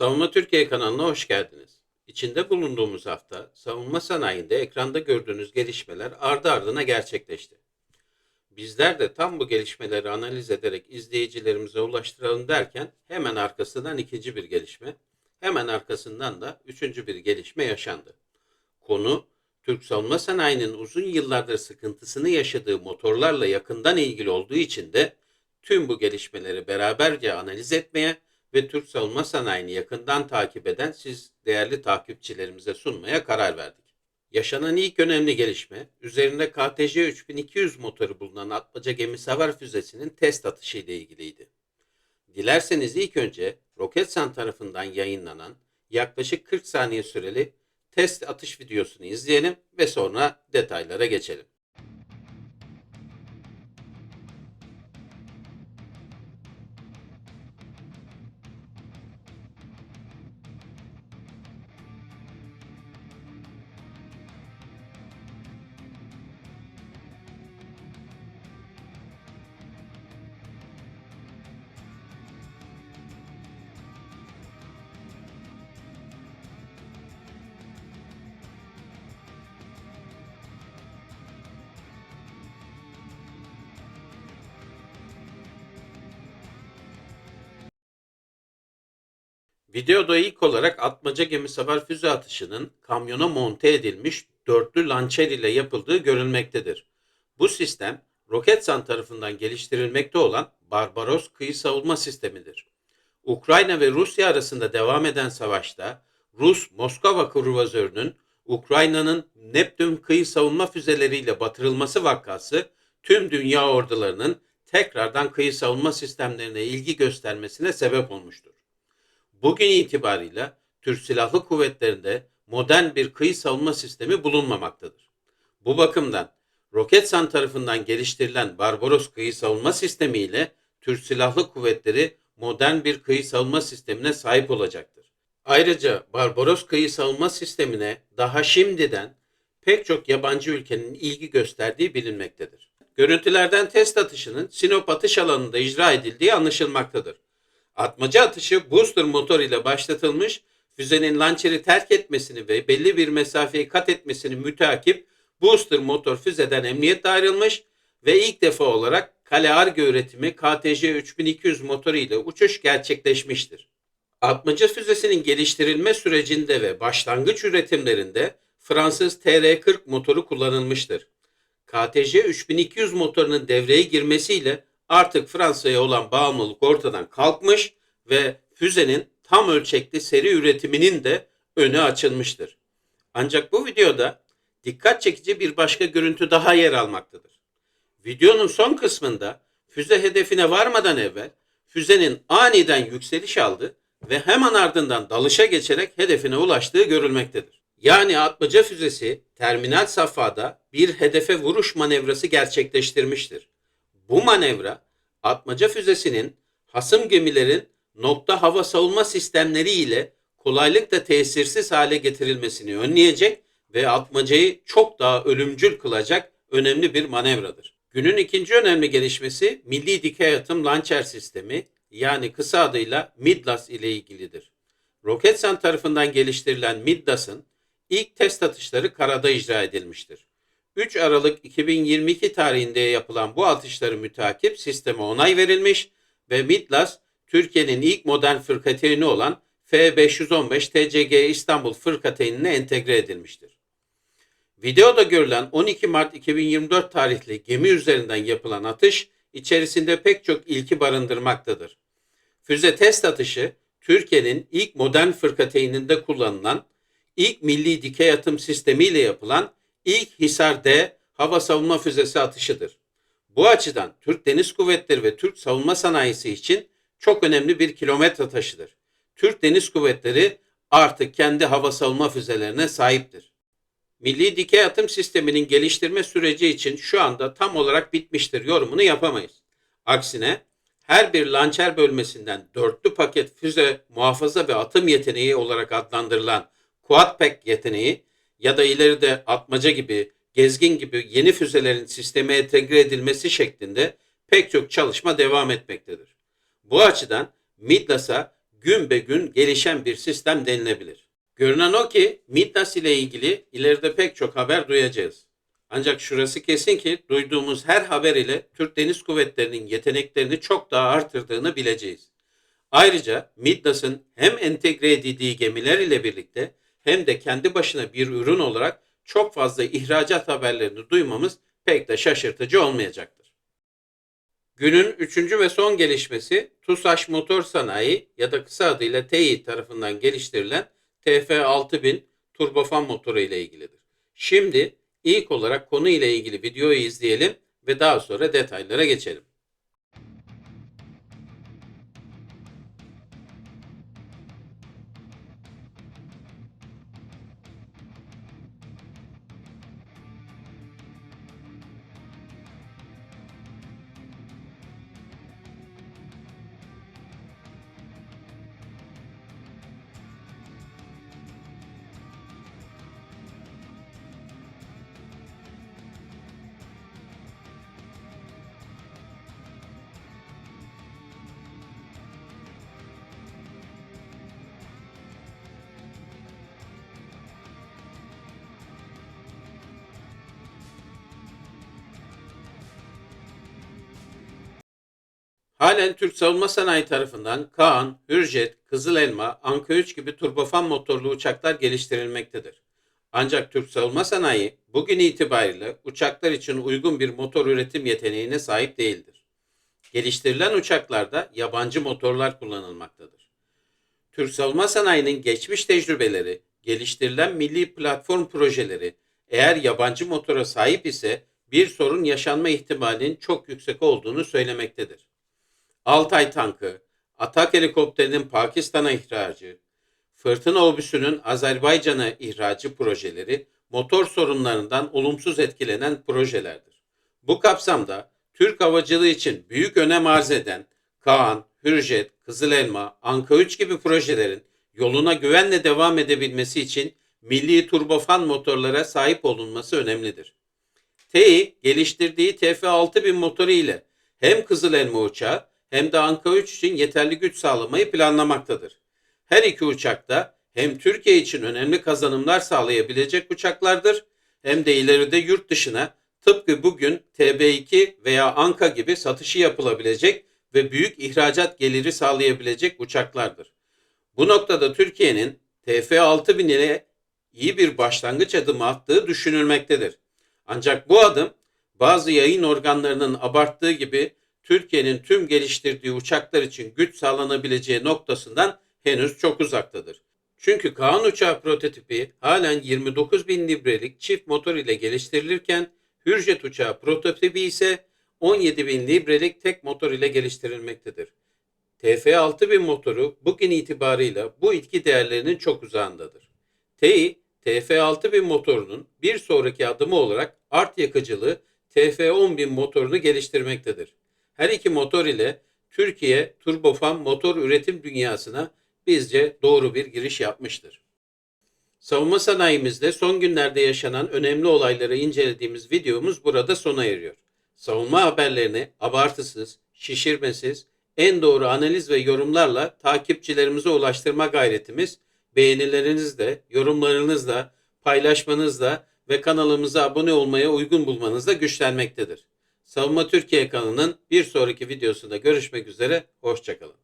Savunma Türkiye kanalına hoş geldiniz. İçinde bulunduğumuz hafta savunma sanayinde ekranda gördüğünüz gelişmeler ardı ardına gerçekleşti. Bizler de tam bu gelişmeleri analiz ederek izleyicilerimize ulaştıralım derken hemen arkasından ikinci bir gelişme, hemen arkasından da üçüncü bir gelişme yaşandı. Konu Türk savunma sanayinin uzun yıllardır sıkıntısını yaşadığı motorlarla yakından ilgili olduğu için de tüm bu gelişmeleri beraberce analiz etmeye ve Türk savunma sanayini yakından takip eden siz değerli takipçilerimize sunmaya karar verdik. Yaşanan ilk önemli gelişme, üzerinde KTC 3200 motoru bulunan atmaca gemi savar füzesinin test atışı ile ilgiliydi. Dilerseniz ilk önce Roketsan tarafından yayınlanan yaklaşık 40 saniye süreli test atış videosunu izleyelim ve sonra detaylara geçelim. Videoda ilk olarak atmaca gemi savar füze atışının kamyona monte edilmiş dörtlü lançer ile yapıldığı görülmektedir. Bu sistem Roketsan tarafından geliştirilmekte olan Barbaros kıyı savunma sistemidir. Ukrayna ve Rusya arasında devam eden savaşta Rus Moskova kruvazörünün Ukrayna'nın Neptün kıyı savunma füzeleriyle batırılması vakası tüm dünya ordularının tekrardan kıyı savunma sistemlerine ilgi göstermesine sebep olmuştur. Bugün itibarıyla Türk Silahlı Kuvvetleri'nde modern bir kıyı savunma sistemi bulunmamaktadır. Bu bakımdan Roketsan tarafından geliştirilen Barbaros kıyı savunma sistemi ile Türk Silahlı Kuvvetleri modern bir kıyı savunma sistemine sahip olacaktır. Ayrıca Barbaros kıyı savunma sistemine daha şimdiden pek çok yabancı ülkenin ilgi gösterdiği bilinmektedir. Görüntülerden test atışının Sinop atış alanında icra edildiği anlaşılmaktadır. Atmaca atışı booster motor ile başlatılmış, füzenin lançeri terk etmesini ve belli bir mesafeyi kat etmesini müteakip booster motor füzeden emniyetle ayrılmış ve ilk defa olarak Kale Arge üretimi KTC 3200 motoru ile uçuş gerçekleşmiştir. Atmaca füzesinin geliştirilme sürecinde ve başlangıç üretimlerinde Fransız TR-40 motoru kullanılmıştır. KTC 3200 motorunun devreye girmesiyle artık Fransa'ya olan bağımlılık ortadan kalkmış ve füzenin tam ölçekli seri üretiminin de önü açılmıştır. Ancak bu videoda dikkat çekici bir başka görüntü daha yer almaktadır. Videonun son kısmında füze hedefine varmadan evvel füzenin aniden yükseliş aldı ve hemen ardından dalışa geçerek hedefine ulaştığı görülmektedir. Yani atmaca füzesi terminal safhada bir hedefe vuruş manevrası gerçekleştirmiştir. Bu manevra atmaca füzesinin hasım gemilerin nokta hava savunma sistemleri ile kolaylıkla tesirsiz hale getirilmesini önleyecek ve atmacayı çok daha ölümcül kılacak önemli bir manevradır. Günün ikinci önemli gelişmesi Milli Dikey Atım Lançer Sistemi yani kısa adıyla MIDLAS ile ilgilidir. Roketsan tarafından geliştirilen MIDLAS'ın ilk test atışları karada icra edilmiştir. 3 Aralık 2022 tarihinde yapılan bu atışları mütakip sisteme onay verilmiş ve MIDLAS Türkiye'nin ilk modern fırkateyni olan F515 TCG İstanbul fırkateynine entegre edilmiştir. Videoda görülen 12 Mart 2024 tarihli gemi üzerinden yapılan atış içerisinde pek çok ilki barındırmaktadır. Füze test atışı Türkiye'nin ilk modern fırkateyninde kullanılan ilk milli dikey atım sistemiyle yapılan ilk Hisar D hava savunma füzesi atışıdır. Bu açıdan Türk Deniz Kuvvetleri ve Türk savunma sanayisi için çok önemli bir kilometre taşıdır. Türk Deniz Kuvvetleri artık kendi hava savunma füzelerine sahiptir. Milli dikey atım sisteminin geliştirme süreci için şu anda tam olarak bitmiştir yorumunu yapamayız. Aksine her bir lançer bölmesinden dörtlü paket füze muhafaza ve atım yeteneği olarak adlandırılan Quad Pack yeteneği ya da ileride atmaca gibi, gezgin gibi yeni füzelerin sisteme entegre edilmesi şeklinde pek çok çalışma devam etmektedir. Bu açıdan MIDLAS'a gün be gün gelişen bir sistem denilebilir. Görünen o ki Midnas ile ilgili ileride pek çok haber duyacağız. Ancak şurası kesin ki duyduğumuz her haber ile Türk Deniz Kuvvetleri'nin yeteneklerini çok daha artırdığını bileceğiz. Ayrıca Midnas'ın hem entegre edildiği gemiler ile birlikte hem de kendi başına bir ürün olarak çok fazla ihracat haberlerini duymamız pek de şaşırtıcı olmayacaktır. Günün üçüncü ve son gelişmesi TUSAŞ Motor Sanayi ya da kısa adıyla TEİ tarafından geliştirilen TF6000 turbofan motoru ile ilgilidir. Şimdi ilk olarak konu ile ilgili videoyu izleyelim ve daha sonra detaylara geçelim. Halen Türk Savunma Sanayi tarafından Kaan, Hürjet, Kızıl Elma, Anka 3 gibi turbofan motorlu uçaklar geliştirilmektedir. Ancak Türk Savunma Sanayi bugün itibariyle uçaklar için uygun bir motor üretim yeteneğine sahip değildir. Geliştirilen uçaklarda yabancı motorlar kullanılmaktadır. Türk Savunma Sanayi'nin geçmiş tecrübeleri, geliştirilen milli platform projeleri eğer yabancı motora sahip ise bir sorun yaşanma ihtimalinin çok yüksek olduğunu söylemektedir. Altay tankı, Atak helikopterinin Pakistan'a ihracı, Fırtına obüsünün Azerbaycan'a ihracı projeleri motor sorunlarından olumsuz etkilenen projelerdir. Bu kapsamda Türk havacılığı için büyük önem arz eden Kaan, Hürjet, Kızıl Elma, Anka 3 gibi projelerin yoluna güvenle devam edebilmesi için milli turbofan motorlara sahip olunması önemlidir. TEİ geliştirdiği TF6000 motoru ile hem Kızıl Elma uçağı hem de Anka 3 için yeterli güç sağlamayı planlamaktadır. Her iki uçak da hem Türkiye için önemli kazanımlar sağlayabilecek uçaklardır hem de ileride yurt dışına tıpkı bugün TB2 veya Anka gibi satışı yapılabilecek ve büyük ihracat geliri sağlayabilecek uçaklardır. Bu noktada Türkiye'nin TF6000 ile iyi bir başlangıç adımı attığı düşünülmektedir. Ancak bu adım bazı yayın organlarının abarttığı gibi Türkiye'nin tüm geliştirdiği uçaklar için güç sağlanabileceği noktasından henüz çok uzaktadır. Çünkü Kaan uçağı prototipi halen 29 bin librelik çift motor ile geliştirilirken Hürjet uçağı prototipi ise 17 bin librelik tek motor ile geliştirilmektedir. TF6000 motoru bugün itibarıyla bu itki değerlerinin çok uzağındadır. TEİ, TF6000 motorunun bir sonraki adımı olarak art yakıcılı TF10000 motorunu geliştirmektedir. Her iki motor ile Türkiye turbofan motor üretim dünyasına bizce doğru bir giriş yapmıştır. Savunma sanayimizde son günlerde yaşanan önemli olayları incelediğimiz videomuz burada sona eriyor. Savunma haberlerini abartısız, şişirmesiz, en doğru analiz ve yorumlarla takipçilerimize ulaştırma gayretimiz beğenilerinizle, yorumlarınızla, paylaşmanızla ve kanalımıza abone olmaya uygun bulmanızla güçlenmektedir. Savunma Türkiye kanalının bir sonraki videosunda görüşmek üzere, hoşçakalın.